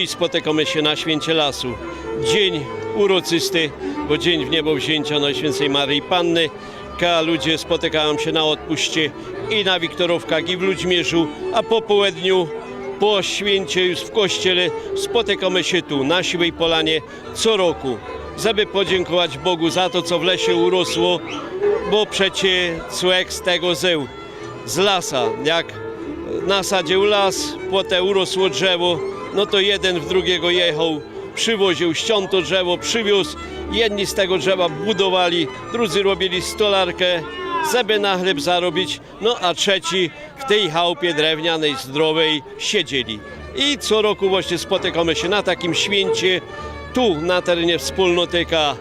Dziś spotykamy się na Święcie Lasu. Dzień uroczysty, bo dzień w niebo wzięcia Najświętej Maryi Panny. Ka ludzie spotykają się na odpuście i na Wiktorowkach i w Ludźmierzu, a po południu po święcie już w kościele spotykamy się tu na Siwej Polanie co roku, żeby podziękować Bogu za to, co w lesie urosło, bo przecie człowiek z tego zeł, z lasa, jak nasadził las, potem urosło drzewo, no to jeden w drugiego jechał, przywoził, ściął to drzewo, przywiózł, jedni z tego drzewa budowali, drudzy robili stolarkę, żeby na chleb zarobić, no a trzeci w tej chałupie drewnianej, zdrowej siedzieli. I co roku właśnie spotykamy się na takim święcie, tu na terenie wspólnoty K.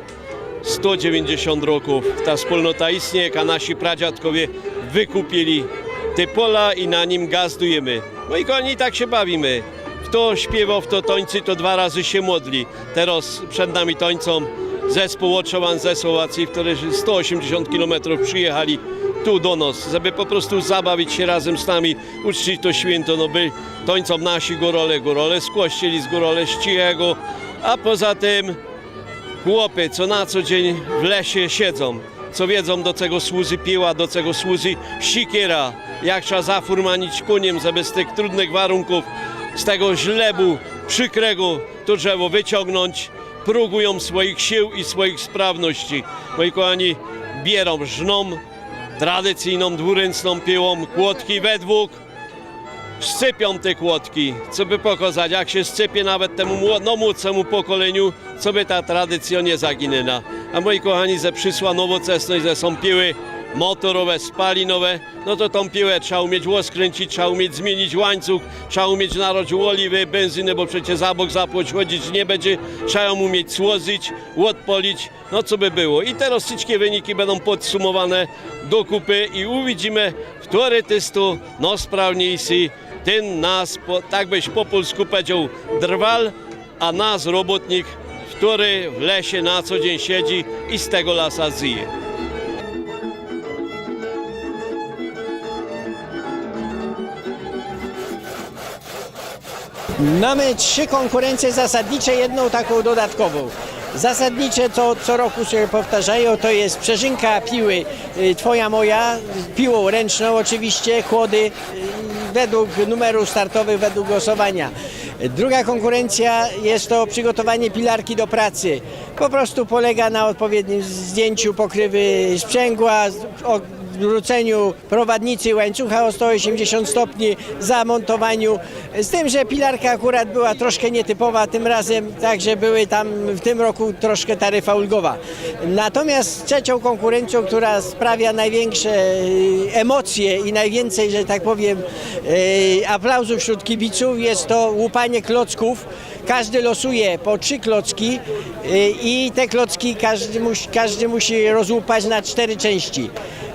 190 roków ta wspólnota istnieje, a nasi pradziadkowie wykupili te pola i na nim gazdujemy. No i kochani, tak się bawimy. Kto śpiewał, w to tońcy, to dwa razy się modli. Teraz przed nami tońcą zespół Otrzowan ze Słowacji, którzy 180 km przyjechali tu do nas, żeby po prostu zabawić się razem z nami, uczcić to święto. No by tońcą nasi górole, górole z Kościeli, z górole z Cichego, a poza tym chłopy, co na co dzień w lesie siedzą, co wiedzą, do czego służy piła, do czego służy sikiera, jak trzeba zafurmanić koniem, żeby z tych trudnych warunków, z tego żlebu przykrego to drzewo wyciągnąć, prógują swoich sił i swoich sprawności. Moi kochani, bierą, żną tradycyjną dwuręczną piłą, kłodki we dwóch, Szczypią te kłodki, co by pokazać, jak się szczypie nawet temu no, młodszemu pokoleniu, co by ta tradycja nie zaginęła. A moi kochani, ze przysła nowoczesność, że są piły motorowe, spalinowe, no to tą piłę trzeba umieć łoskręcić, trzeba umieć zmienić łańcuch, trzeba umieć naroć oliwy, benzynę, bo przecież za bok zapłoć chodzić nie będzie, trzeba ją umieć słożyć, odpolić, no co by było. I teraz wszystkie wyniki będą podsumowane do kupy i uwidzimy, który testu no sprawniejszy, ten nas, tak byś po polsku powiedział, drwal, a nas robotnik, który w lesie na co dzień siedzi i z tego lasa zje. Mamy trzy konkurencje zasadnicze, jedną taką dodatkową. Zasadnicze to co roku się powtarzają, to jest przeżynka piły y, Twoja moja, piłą ręczną oczywiście, kłody y, według numeru startowych, według głosowania. Druga konkurencja jest to przygotowanie pilarki do pracy. Po prostu polega na odpowiednim zdjęciu pokrywy sprzęgła, o- zwróceniu prowadnicy łańcucha o 180 stopni, zamontowaniu. Z tym, że pilarka akurat była troszkę nietypowa tym razem, także były tam w tym roku troszkę taryfa ulgowa. Natomiast trzecią konkurencją, która sprawia największe e, emocje i najwięcej, że tak powiem, e, aplauzów wśród kibiców jest to łupanie klocków. Każdy losuje po trzy klocki y, i te klocki każdy musi, każdy musi rozłupać na cztery części.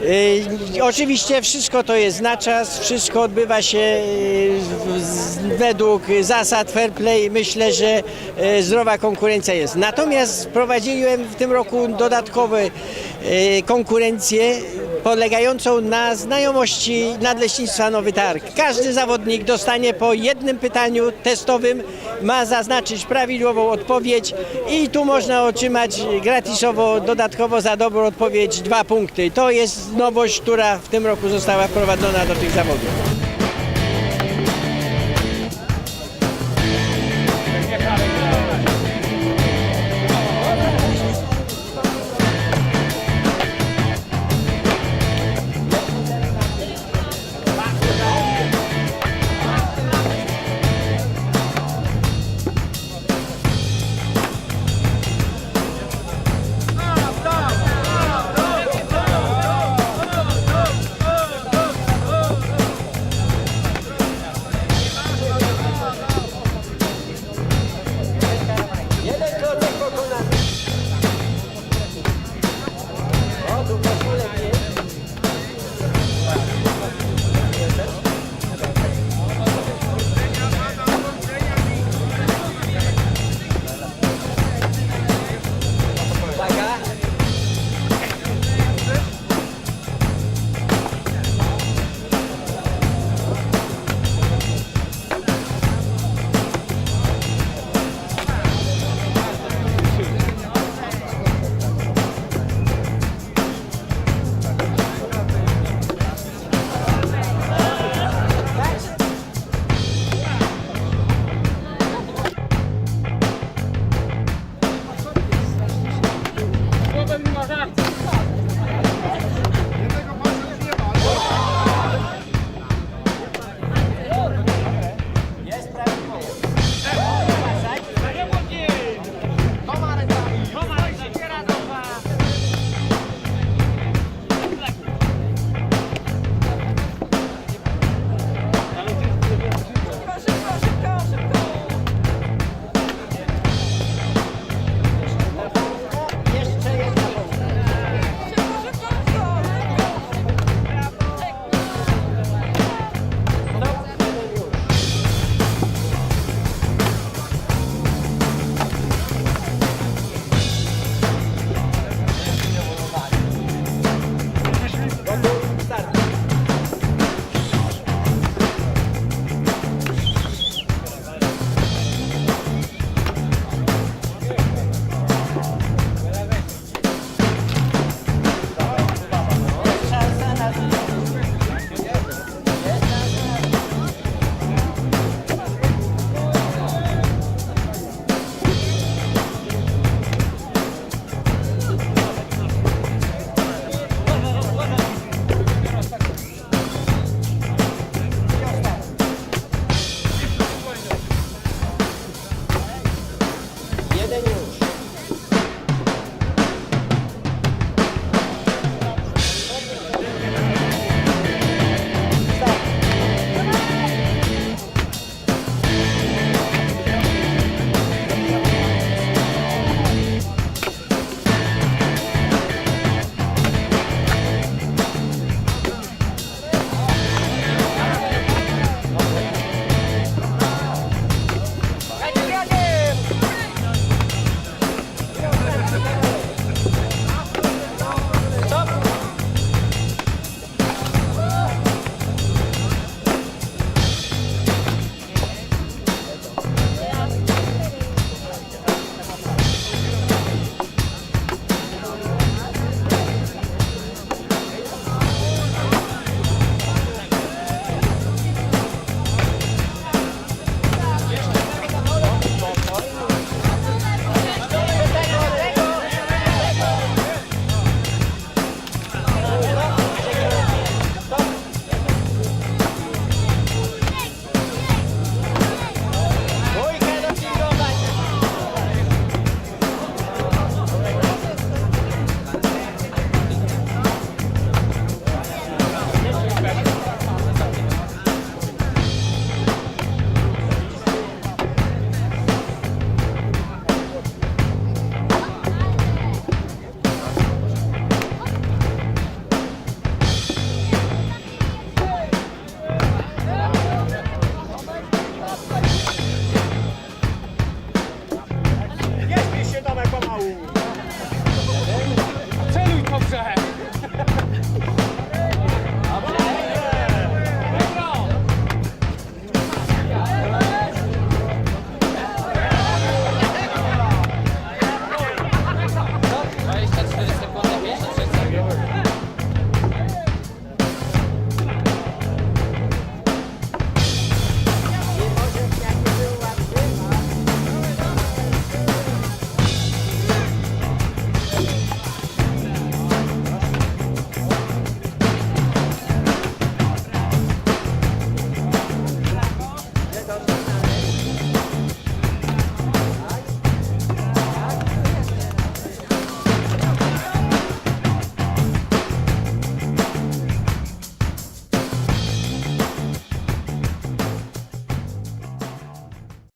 Y, Oczywiście wszystko to jest na czas, wszystko odbywa się y, według zasad fair play. Myślę, że y, zdrowa konkurencja jest. Natomiast wprowadziłem w tym roku dodatkowe konkurencję polegającą na znajomości Nadleśnictwa Nowy Targ. Każdy zawodnik dostanie po jednym pytaniu testowym, ma zaznaczyć prawidłową odpowiedź i tu można otrzymać gratisowo, dodatkowo za dobrą odpowiedź dwa punkty. To jest nowość, która w tym roku została wprowadzona do tych zawodów.